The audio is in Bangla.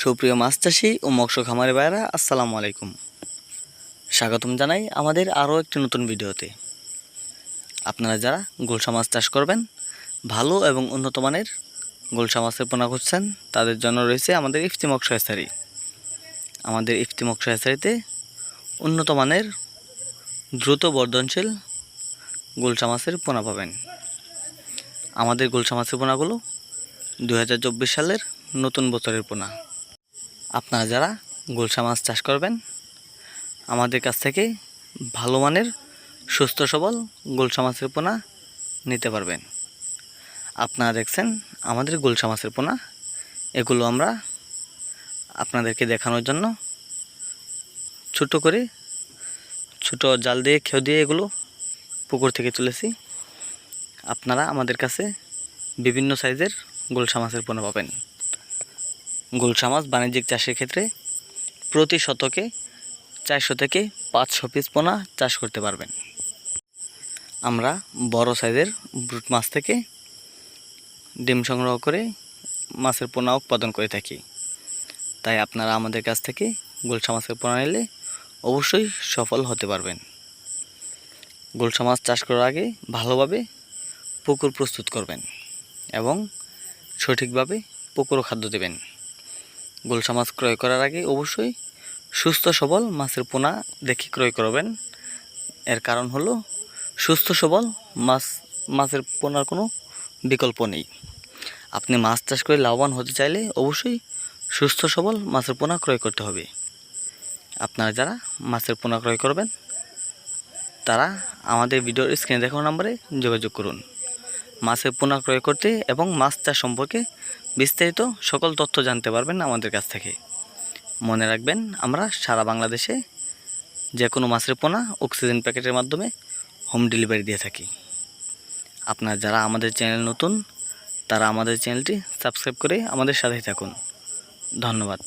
সুপ্রিয় মাছ চাষি ও মৎস্য খামারি ভাইরা আসসালামু আলাইকুম। স্বাগতম জানাই আমাদের আরও একটি নতুন ভিডিওতে। আপনারা যারা গোলসা মাছ চাষ করবেন, ভালো এবং উন্নত মানের গোলসা মাছের পোনা খুঁজছেন, তাদের জন্য রয়েছে আমাদের ইফতি মৎস্য হেসারি। আমাদের ইফতি মৎস্য হেসারিতে উন্নত মানের দ্রুত বর্ধনশীল গোলসা মাছের পোনা পাবেন। আমাদের গোলসা মাছের পোনাগুলো দু হাজার চব্বিশ সালের নতুন বছরের পোনা। আপনারা যারা গোলসা মাছ চাষ করবেন, আমাদের কাছ থেকে ভালো মানের, সুস্থ সবল গোলসা মাছের পোনা নিতে পারবেন। আপনারা দেখছেন আমাদের গোলসা মাছের পোনা। এগুলো আমরা আপনাদেরকে দেখানোর জন্য ছোট করে ছোট জাল দিয়ে খেয়ে দিয়ে এগুলো পুকুর থেকে তুলেছি। আপনারা আমাদের কাছে বিভিন্ন সাইজের গোলসা মাছের পোনা পাবেন। গোলসা মাছ বাণিজ্যিক চাষের ক্ষেত্রে প্রতি শতকে চারশো থেকে পাঁচশো পিস পোনা চাষ করতে পারবেন। আমরা বড় সাইজের ব্রুট মাছ থেকে ডিম সংগ্রহ করে মাছের পোনা উৎপাদন করে থাকি। তাই আপনারা আমাদের কাছ থেকে গোলসা মাছের পোনা নিলে অবশ্যই সফল হতে পারবেন। গোলসা মাছ চাষ করার আগে ভালোভাবে পুকুর প্রস্তুত করবেন এবং সঠিকভাবে পুকুরও খাদ্য দেবেন। গোলসা মাছ ক্রয় করার আগে অবশ্যই সুস্থ সবল মাছের পোনা দেখে ক্রয় করবেন। এর কারণ হলো, সুস্থ সবল মাছ, মাছের পোনার কোনো বিকল্প নেই। আপনি মাছ চাষ করে লাভবান হতে চাইলে অবশ্যই সুস্থ সবল মাছের পোনা ক্রয় করতে হবে। আপনারা যারা মাছের পোনা ক্রয় করবেন, তারা আমাদের ভিডিওর স্ক্রিনে দেখানো নাম্বারে যোগাযোগ করুন। মাছের পোনা ক্রয় করতে এবং মাছ চাষ সম্পর্কে বিস্তারিত সকল তথ্য জানতে পারবেন আমাদের কাছ থেকে। মনে রাখবেন, আমরা সারা বাংলাদেশে যে কোনো মাছের পোনা অক্সিজেন প্যাকেটের মাধ্যমে হোম ডেলিভারি দিয়ে থাকি। আপনারা যারা আমাদের চ্যানেল নতুন, তারা আমাদের চ্যানেলটি সাবস্ক্রাইব করে আমাদের সাথেই থাকুন। ধন্যবাদ।